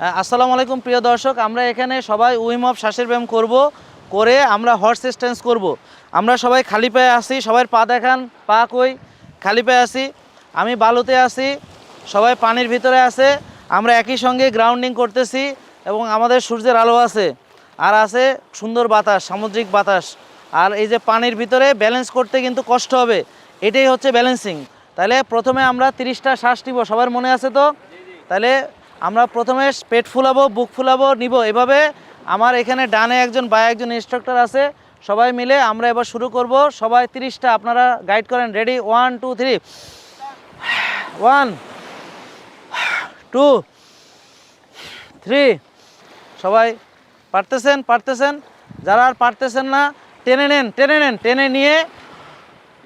আসসালামু আলাইকুম প্রিয় দর্শক, আমরা এখানে সবাই উইম অফ শ্বাসের ব্যায়াম করব, করে আমরা হর্স স্ট্যান্স করব। আমরা সবাই খালি পায়ে আসি সবার পা দেখান, পা কই, খালি পায়ে আসি আমি বালুতে আসি সবাই পানির ভিতরে আছে, আমরা একই সঙ্গে গ্রাউন্ডিং করতেছি এবং আমাদের সূর্যের আলো আছে। আর আছে সুন্দর বাতাস, সামুদ্রিক বাতাস। আর এই যে পানির ভিতরে ব্যালেন্স করতে কিন্তু কষ্ট হবে, এটাই হচ্ছে ব্যালেন্সিং তাহলে প্রথমে আমরা তিরিশটা শ্বাস নিব, সবার মনে আছে তো? তাহলে আমরা প্রথমে পেট ফুলাবো, বুক ফুলাবো, নিব। এভাবে আমার এখানে ডানে একজন বা একজন ইনস্ট্রাক্টর আছে। সবাই মিলে আমরা এবার শুরু করব। সবাই তিরিশটা, আপনারা গাইড করেন। Ready one two three one two three সবাই পারতেছেন? পারতেছেন? যারা আর পারতেছেন না, টেনে নেন টেনে নেন, টেনে নিয়ে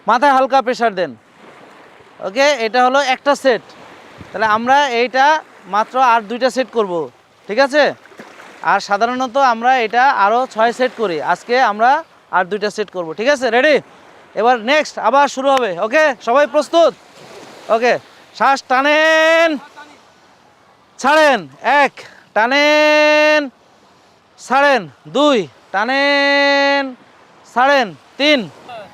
মাথায় হালকা প্রেশার দেন। ওকে এটা হলো একটা সেট তাহলে আমরা এইটা মাত্র আর দুইটা সেট করব, ঠিক আছে? আর সাধারণত আমরা এটা আরও ছয় সেট করি, আজকে আমরা আর দুইটা সেট করব, ঠিক আছে? রেডি এবার নেক্সট আবার শুরু হবে ওকে সবাই প্রস্তুত? ওকে শ্বাস টানেন। ছাড়েন, এক, টানেন। ছাড়েন, দুই, টানেন। ছাড়েন, তিন,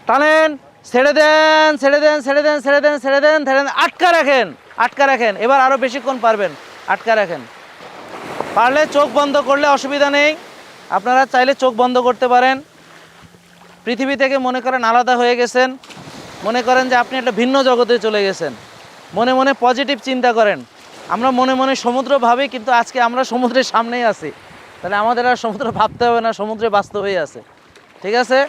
টানেন। ছেড়ে দেন ছেড়ে দেন ছেড়ে দেন ছেড়ে দেন ছেড়ে দেন ছেড়ে দেন, আটকা রাখেন। আটকা রাখেন। এবার আরও বেশিক্ষণ পারবেন। আটকা রাখেন। পারলে চোখ বন্ধ করলে অসুবিধা নেই। আপনারা চাইলে চোখ বন্ধ করতে পারেন। পৃথিবী থেকে মনে করেন আলাদা হয়ে গেছেন। মনে করেন যে আপনি একটা ভিন্ন জগতে চলে গেছেন। মনে মনে পজিটিভ চিন্তা করেন। আমরা মনে মনে সমুদ্র ভাবি, কিন্তু আজকে আমরা সমুদ্রের সামনেই আছি। তাহলে আমাদের আর সমুদ্র ভাবতে হবে না, সমুদ্রে বাস্তবেই আছে। ঠিক আছে?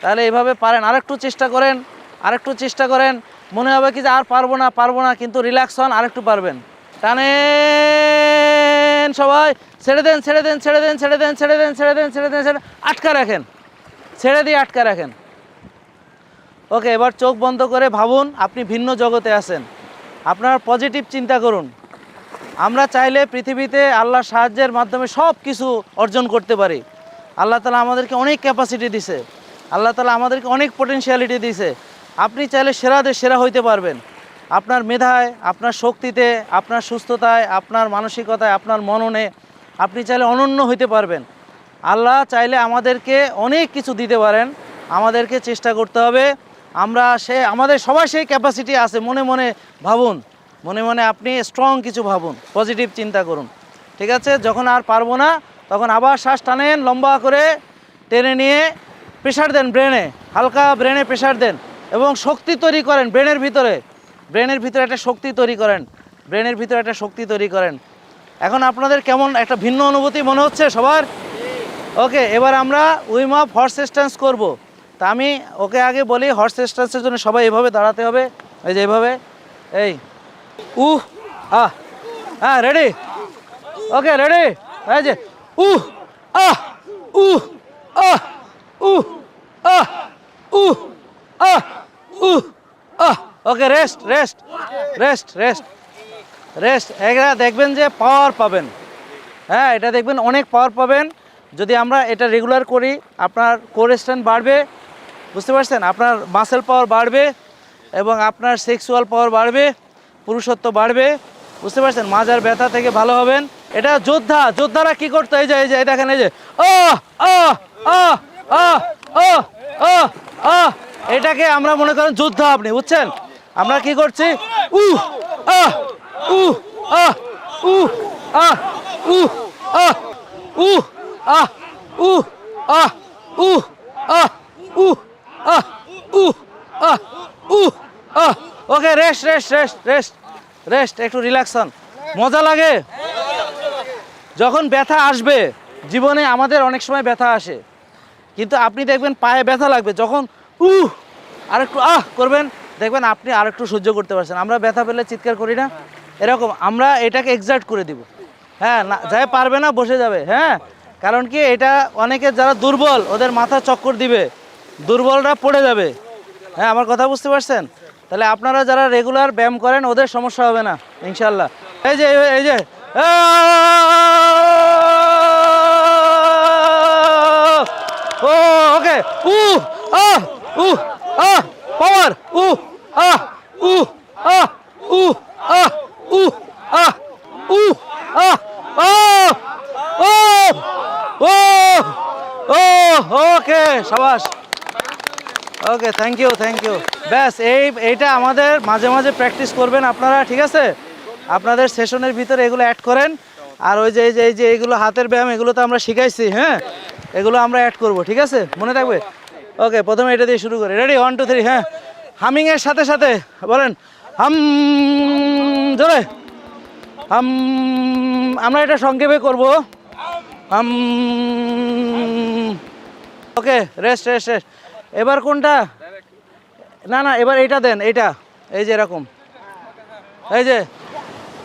তাহলে এইভাবে পারেন। আরেকটু চেষ্টা করেন। আরেকটু চেষ্টা করেন। মনে হবে কি যে আর পারব না পারব না, কিন্তু রিল্যাক্স হন, আরেকটু পারবেন। টানেন সবাই, ছেড়ে দেন ছেড়ে দেন ছেড়ে দেন ছেড়ে দেন ছেড়ে দেন ছেড়ে দেন ছেড়ে দেন, ছেড়ে আটকা রাখেন। ছেড়ে দিয়ে আটকা রাখেন। ওকে, এবার চোখ বন্ধ করে ভাবুন, আপনি ভিন্ন জগতে আছেন। আপনার পজিটিভ চিন্তা করুন। আমরা চাইলে পৃথিবীতে আল্লাহর সাহায্যের মাধ্যমে সব কিছু অর্জন করতে পারি। আল্লাহ তালা আমাদেরকে অনেক ক্যাপাসিটি দিছে। আল্লাহ তালা আমাদেরকে অনেক পটেনশিয়ালিটি দিছে। আপনি চাইলে সেরাদের সেরা হইতে পারবেন। আপনার মেধায়, আপনার শক্তিতে, আপনার সুস্থতায়, আপনার মানসিকতায়, আপনার মননে আপনি চাইলে অনন্য হইতে পারবেন। আল্লাহ চাইলে আমাদেরকে অনেক কিছু দিতে পারেন। আমাদেরকে চেষ্টা করতে হবে। আমরা সে, আমাদের সবার সেই ক্যাপাসিটি আছে। মনে মনে ভাবুন। মনে মনে আপনি স্ট্রং কিছু ভাবুন। পজিটিভ চিন্তা করুন। ঠিক আছে? যখন আর পারব না, তখন আবার শ্বাস টানেন, লম্বা করে টেনে নিয়ে প্রেশার দেন ব্রেনে হালকা ব্রেনে প্রেশার দেন। এবং শক্তি তৈরি করেন ব্রেনের ভিতরে। ব্রেনের ভিতরে একটা শক্তি তৈরি করেন। ব্রেনের ভিতরে একটা শক্তি তৈরি করেন। এখন আপনাদের কেমন একটা ভিন্ন অনুভূতি মনে হচ্ছে সবার? ওকে, এবার আমরা উইম আপ হর্স স্ট্যান্স করব। তা আমি ওকে আগে বলি, হর্স স্ট্যান্সের জন্য সবাই এভাবে দাঁড়াতে হবে। এই যে এইভাবে এই। উহ, আহ হ্যাঁ রেডি। Okay, ready. এই যে, uh, ah uh ah uh ah uh, ah. আহ, okay rest rest rest rest rest এটা দেখবেন যে পাওয়ার পাবেন। হ্যাঁ এটা দেখবেন অনেক পাওয়ার পাবেন। যদি আমরা এটা রেগুলার করি, আপনার কোর স্ট্রেন্থ বাড়বে, বুঝতে পারছেন? আপনার মাসেল পাওয়ার বাড়বে এবং আপনার সেক্সুয়াল পাওয়ার বাড়বে, পুরুষত্ব বাড়বে, বুঝতে পারছেন? মাজার ব্যথা থেকে ভালো হবেন। এটা যোদ্ধা, যোদ্ধারা কি করতো? এই যে এই যে দেখেন, এই যে। ও ও ও ও ও ও এটাকে আমরা মনে করেন যোদ্ধা আপনি, বুঝছেন? আমরা কি করছি? উ আহ উ আহ উ উ আহ উ উ উ আহ উ উ আহ উ আহ okay rest rest rest rest rest একটু রিল্যাক্সন মজা লাগে? যখন ব্যথা আসবে, জীবনে আমাদের অনেক সময় ব্যথা আসে। কিন্তু আপনি দেখবেন পায়ে ব্যথা লাগবে, যখন উহ আরেকটু, আহ, করবেন। দেখবেন আপনি আর একটু সহ্য করতে পারছেন। আমরা ব্যথা পেলে চিৎকার করি না। এরকম, আমরা এটাকে এক্সাক্ট করে দিব। হ্যাঁ না, যাই পারবে না, বসে যাবে। হ্যাঁ কারণ কি এটা অনেকে যারা দুর্বল, ওদের মাথা চক্কর দিবে। দুর্বলরা পড়ে যাবে। হ্যাঁ আমার কথা বুঝতে পারছেন? তাহলে আপনারা যারা রেগুলার ব্যায়াম করেন, ওদের সমস্যা হবে না ইনশাল্লাহ এই যে এই যে ও, ওকে উ আহ উ আহ পাওয়ার উ আহ উ আহ উ আহ উ আহ উ আহ ও ও ও ওকে, সাবাস। Okay thank you thank you ব্যাস, এই, এইটা আমাদের মাঝে মাঝে প্র্যাকটিস করবেন আপনারা, ঠিক আছে? আপনাদের সেশনের ভিতরে এগুলো অ্যাড করেন। আর ওই যে, এই যে এইগুলো হাতের ব্যায়াম, এগুলো তো আমরা শিখাইছি হ্যাঁ? এগুলো আমরা অ্যাড করব, ঠিক আছে? মনে থাকবে? ওকে প্রথমে এটা দিয়ে শুরু করি। রেডি ওয়ান টু থ্রি হ্যাঁ। হামিংয়ের সাথে সাথে, বলেন, হাম জোরে হাম, আমরা এটা সংক্ষেপে করব। হাম ওকে রেস্ট রেস্ট রেস্ট এবার কোনটা? না না, এবার এইটা দেন এইটা এই যে এরকম। এই যে,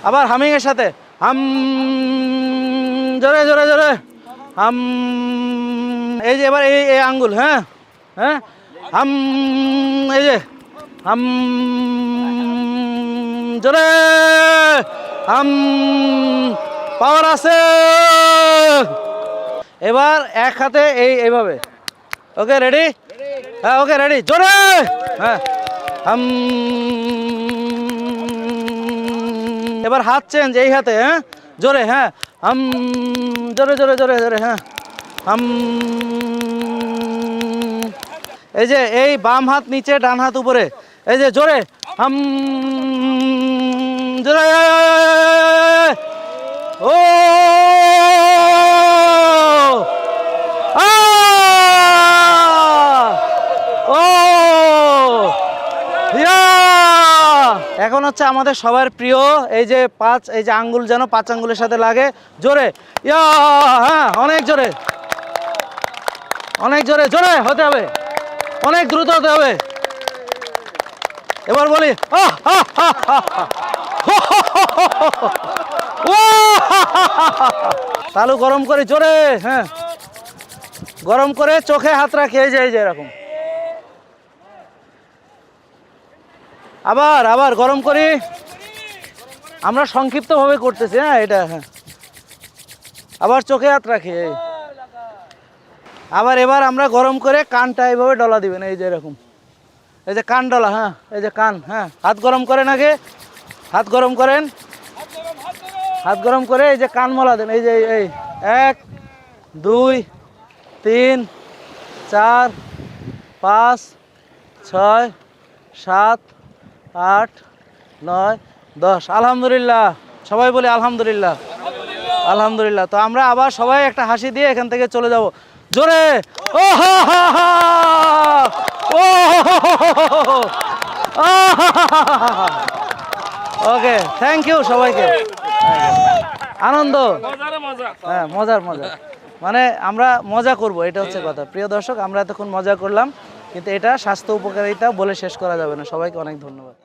আবার হামিং এর সাথে, হাম জোরে জোরে জোরে হাম, এই যে, এবার এই আঙ্গুল হ্যাঁ? হ্যাঁ? এই যে, হাম, জোরে, হাম, পাওয়ার আছে। এবার এক হাতে এই এইভাবে। Okay, ready? হ্যাঁ ওকে, রেডি, জোরে। হ্যাঁ হাম, এবার হাত চেঞ্জ এই হাতে হ্যাঁ? জোরে হ্যাঁ হাম, জোরে জোরে জোরে জোরে হ্যাঁ হাম এই যে এই বাম হাত নিচে, ডান হাত উপরে। এই যে জোরে। হাম, জোরে ও! এখন হচ্ছে আমাদের সবার প্রিয়, এই যে পাঁচ, এই যে আঙ্গুল যেন পাঁচ আঙ্গুলের সাথে লাগে। জোরে। ইয়া! হ্যাঁ অনেক জোরে। অনেক জোরে জোরে, হতে হবে। অনেক দ্রুত হতে হবে এবার বলি! তালু গরম করে জোরে হ্যাঁ গরম করে চোখে হাত রাখি এই যে এই যে এরকম আবার আবার গরম করি আমরা সংক্ষিপ্তভাবে করতেছি হ্যাঁ এটা হ্যাঁ আবার চোখে হাত রাখি এই আবার এবার আমরা গরম করে কানটা এইভাবে ডলা দিবেন, এই যে এরকম। এই যে কান ডলা হ্যাঁ এই যে কান হ্যাঁ। হাত গরম করেন আগে, হাত গরম করেন। হাত গরম করে এই যে কান মলা দেন, এই যে, এই- এক, দুই, তিন, চার, পাঁচ, ছয়, সাত, আট, নয়, দশ। আলহামদুলিল্লাহ। সবাই বলি আলহামদুলিল্লাহ। আলহামদুলিল্লাহ। তো আমরা আবার সবাই একটা হাসি দিয়ে এখান থেকে চলে যাব। জোরে। ও হা হা হা। ও ওকে থ্যাংক ইউ সবাইকে। আনন্দ। হ্যাঁ মজার মজা মানে আমরা মজা করব, এটা হচ্ছে কথা। প্রিয় দর্শক, আমরা এতক্ষণ মজা করলাম, কিন্তু এটা স্বাস্থ্য উপকারিতা বলে শেষ করা যাবে না। সবাইকে অনেক ধন্যবাদ।